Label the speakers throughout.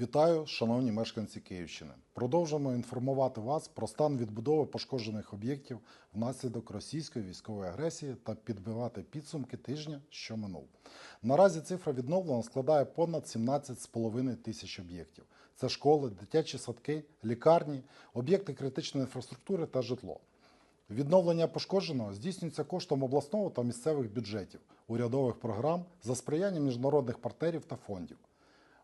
Speaker 1: Вітаю, шановні мешканці Київщини. Продовжуємо інформувати вас про стан відбудови пошкоджених об'єктів внаслідок російської військової агресії та підбивати підсумки тижня, що минув. Наразі цифра відновлення складає понад 17,5 тисяч об'єктів. Це школи, дитячі садки, лікарні, об'єкти критичної інфраструктури та житло. Відновлення пошкодженого здійснюється коштом обласного та місцевих бюджетів, урядових програм за сприяння міжнародних партнерів та фондів.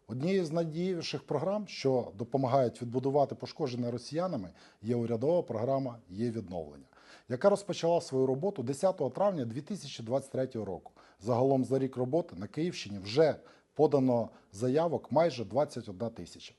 Speaker 1: Однією з найдієвіших програм, що допомагають відбудувати пошкоджене росіянами, є урядова програма Є відновлення, яка розпочала свою роботу 10 травня 2023 року. Загалом за рік роботи на Київщині вже подано заявок майже 21 тисяча.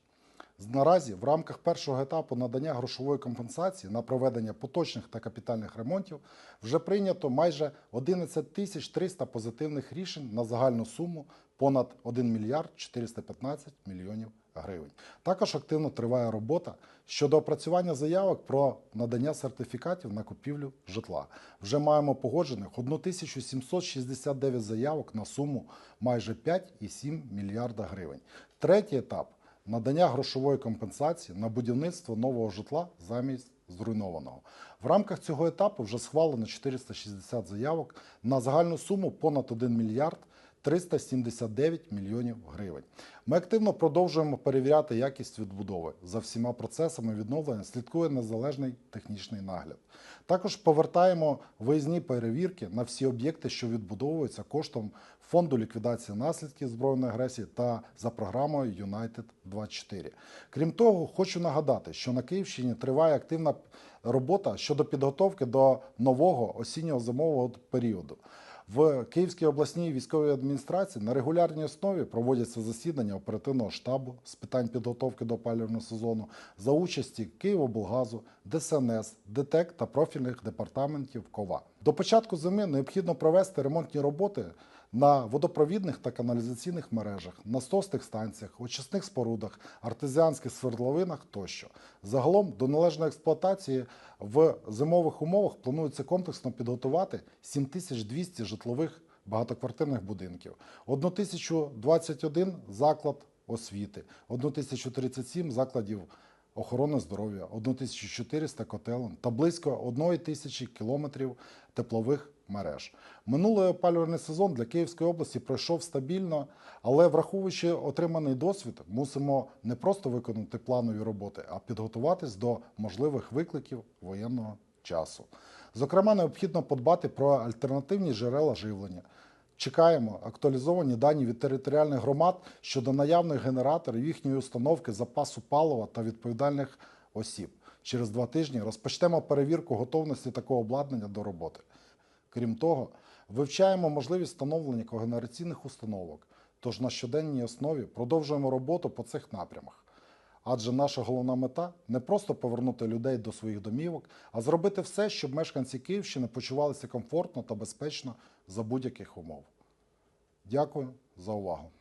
Speaker 1: Наразі в рамках першого етапу надання грошової компенсації на проведення поточних та капітальних ремонтів вже прийнято майже 11 тисяч 300 позитивних рішень на загальну суму понад 1 мільярд 415 мільйонів гривень. Також активно триває робота щодо опрацювання заявок про надання сертифікатів на купівлю житла. Вже маємо погоджених 1769 заявок на суму майже 5,7 мільярда гривень. Третій етап надання грошової компенсації на будівництво нового житла замість зруйнованого. В рамках цього етапу вже схвалено 460 заявок на загальну суму понад 1 мільярд 379 мільйонів гривень. Ми активно продовжуємо перевіряти якість відбудови. За всіма процесами відновлення слідкує незалежний технічний нагляд. Також повертаємо виїзні перевірки на всі об'єкти, що відбудовуються коштом фонду ліквідації наслідків збройної агресії та за програмою United 24. Крім того, хочу нагадати, що на Київщині триває активна робота щодо підготовки до нового осінньо-зимового періоду. В Київській обласній військовій адміністрації на регулярній основі проводяться засідання оперативного штабу з питань підготовки до опалювального сезону за участі Києвоблгазу, ДСНС, ДТЕК та профільних департаментів КОВА. До початку зими необхідно провести ремонтні роботи на водопровідних та каналізаційних мережах, насосних станціях, очисних спорудах, артезіанських свердловинах тощо. Загалом до належної експлуатації в зимових умовах планується комплексно підготувати 7200 житлових багатоквартирних будинків, 1021 заклад освіти, 1037 закладів охорони здоров'я, 1400 котелень та близько 1 тисячі кілометрів теплових мереж. Минулий опалювальний сезон для Київської області пройшов стабільно, але враховуючи отриманий досвід, мусимо не просто виконати планові роботи, а підготуватись до можливих викликів воєнного часу. Зокрема, необхідно подбати про альтернативні джерела живлення. Чекаємо актуалізовані дані від територіальних громад щодо наявних генераторів їхньої установки, запасу палива та відповідальних осіб. Через два тижні розпочнемо перевірку готовності такого обладнання до роботи. Крім того, вивчаємо можливість встановлення когенераційних установок. Тож на щоденній основі продовжуємо роботу по цих напрямах. Адже наша головна мета не просто повернути людей до своїх домівок, а зробити все, щоб мешканці Київщини почувалися комфортно та безпечно за будь-яких умов. Дякую за увагу.